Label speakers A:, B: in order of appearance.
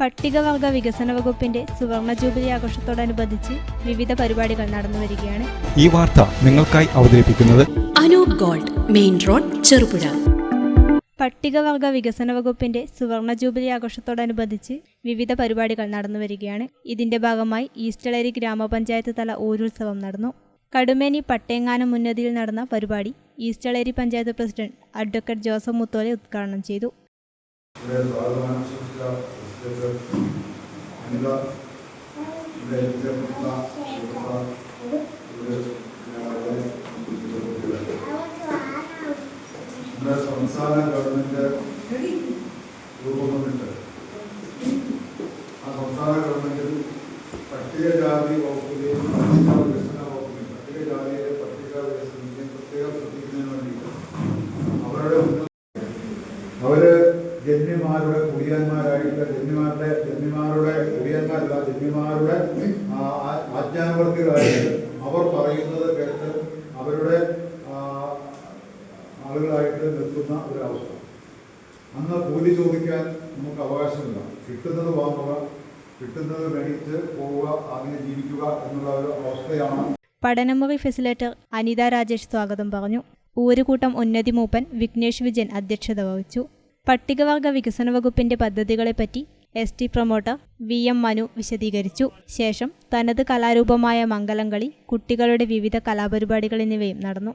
A: പട്ടികവർഗ വികസന വകുപ്പിന്റെ സുവർണ ജൂബിലി ആഘോഷത്തോടനുബന്ധിച്ച് വിവിധ പരിപാടികൾ നടന്നു വരികയാണ്.
B: ഈ വാർത്ത നിങ്ങൾക്കായി അവതരിപ്പിക്കുന്നത്
C: Anoop gold main road Cherupuzha.
A: പട്ടികവർഗ വികസന വകുപ്പിന്റെ സുവർണ ജൂബിലി ആഘോഷത്തോടനുബന്ധിച്ച് വിവിധ പരിപാടികൾ നടന്നു വരികയാണ്. ഇതിന്റെ ഭാഗമായി ഈസ്റ്റളേരി ഗ്രാമപഞ്ചായത്ത് തല ഊരുത്സവം നടന്നു. കടുമേനി പട്ടേങ്ങാനം മുന്നതിയിൽ നടന്ന പരിപാടി ഈസ്റ്റളേരി പഞ്ചായത്ത് പ്രസിഡന്റ് അഡ്വക്കേറ്റ് ജോസഫ് മുത്തോലെ ഉദ്ഘാടനം ചെയ്തു.
D: അനിത ഇവിടെ എത്തിച്ചേർന്നിട്ടുള്ള. നമ്മുടെ സംസ്ഥാന ഗവൺമെന്റ് രൂപം കൊണ്ടിട്ട് ആ സംസ്ഥാന ഗവൺമെന്റിൽ പട്ടികജാതി വകുപ്പിലെയും പട്ടിക വികസന വകുപ്പിലെയും പട്ടികജാതിയെ പട്ടിക വികസനത്തെയും പ്രത്യേകം ശ്രദ്ധിക്കുന്നതിന് വേണ്ടിയിട്ട് അവരുടെ അവർ ജന്മിമാരുടെ കുടിയന്മാരായിട്ട് ജന്മിമാരുടെ ജന്മിമാരുടെ കുടിയന്മാരല്ല ജന്മിമാരുടെ ആ, ആ- ആജ്ഞാനുവർത്തികളായിട്ട് അവർ പറയുന്നത് കേട്ട് അവരുടെ ആളുകളായിട്ട് നിൽക്കുന്ന ഒരവസ്ഥ. അന്ന് കൂലി ചോദിക്കാൻ നമുക്ക് അവകാശമില്ല. കിട്ടുന്നത് വാങ്ങുക കിട്ടുന്നത് മേടിച്ച് പോവുക അങ്ങനെ ജീവിക്കുക എന്നുള്ള ഒരു അവസ്ഥയാണ്.
A: പഠനമുറി ഫെസിലേറ്റർ അനിത രാജേഷ് സ്വാഗതം പറഞ്ഞു. ഊരുകൂട്ടം ഉന്നതി മൂപ്പൻ വിഘ്നേഷ് വിജയൻ അധ്യക്ഷത വഹിച്ചു. പട്ടികവർഗ വികസന വകുപ്പിന്റെ പദ്ധതികളെപ്പറ്റി S T promoter V M Manu വിശദീകരിച്ചു. ശേഷം തനത് കലാരൂപമായ മംഗലംകളി കുട്ടികളുടെ വിവിധ കലാപരിപാടികൾ എന്നിവയും നടന്നു.